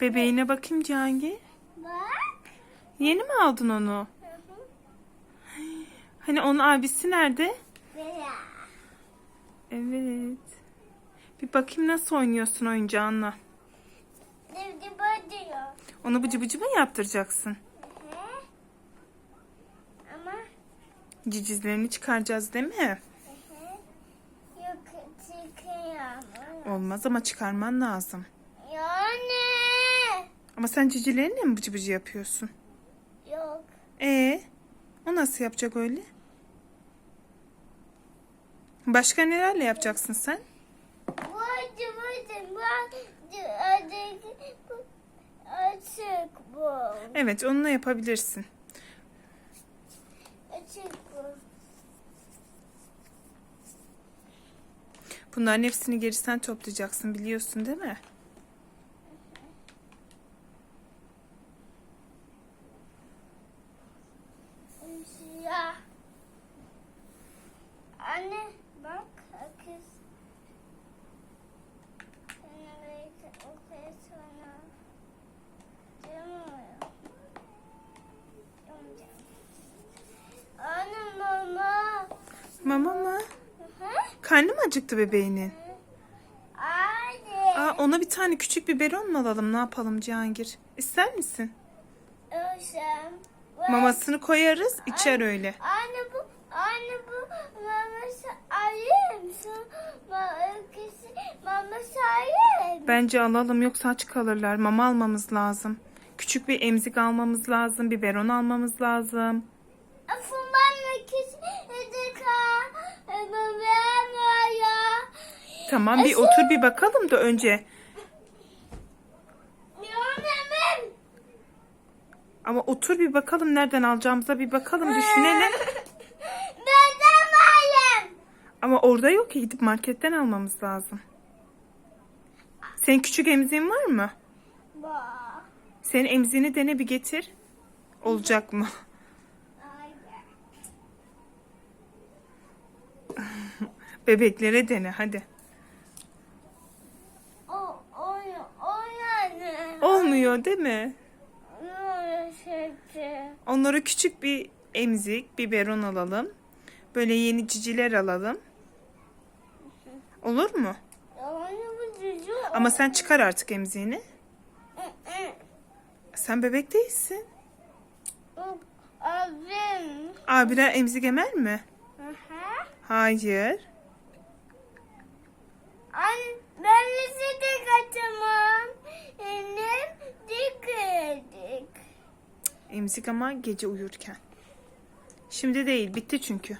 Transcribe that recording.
Bebeğine bakayım Cihangir. Bak. Yeni mi aldın onu? Hı hı. Hani onun abisi nerede? Bela. Evet. Bir bakayım nasıl oynuyorsun oyuncağınla. Divdi diyor. Onu bıcı bıcı mı yaptıracaksın? Hı. Ama Cicizlerini çıkaracağız değil mi? hı hı. yok çıkıyor. Olmaz ama çıkarman lazım. Ama sen cicilerinle mi bıcı bıcı yapıyorsun? Yok. Ee, o nasıl yapacak öyle? Başka nelerle yapacaksın sen? Açık bu. Açık bu. Evet, onunla yapabilirsin. Açık bu. Bunların hepsini geri sen toplayacaksın biliyorsun değil mi? Anne bak kız. Anne mama. Mama mı? Karnı mı acıktı bebeğinin? Anne. Aa, ona bir tane küçük biberon mu alalım? Ne yapalım Cihangir? İster misin? Mamasını koyarız, içer öyle. Anne anne bu maması ayım. Maması, maması ayım. Bence alalım yoksa aç kalırlar. Mama almamız lazım. Küçük bir emzik almamız lazım. Biberon almamız lazım. Ya. Tamam bir otur bir bakalım da önce. Ama otur bir bakalım nereden alacağımıza bir bakalım düşünelim. Ama orada yok ki gidip marketten almamız lazım. Senin küçük emziğin var mı? Bak. Senin emziğini dene bir getir. Olacak mı? Bebeklere dene hadi. O, o, o yani. Olmuyor değil mi? Onlara küçük bir emzik, biberon alalım. Böyle yeni ciciler alalım. Olur mu? Ama sen çıkar artık emziğini. Sen bebek değilsin. Abim. Abiler emzik emer mi? Hayır. Anne ben bizi de kaçamam. Annem dikkat Emzik ama gece uyurken. Şimdi değil, bitti çünkü.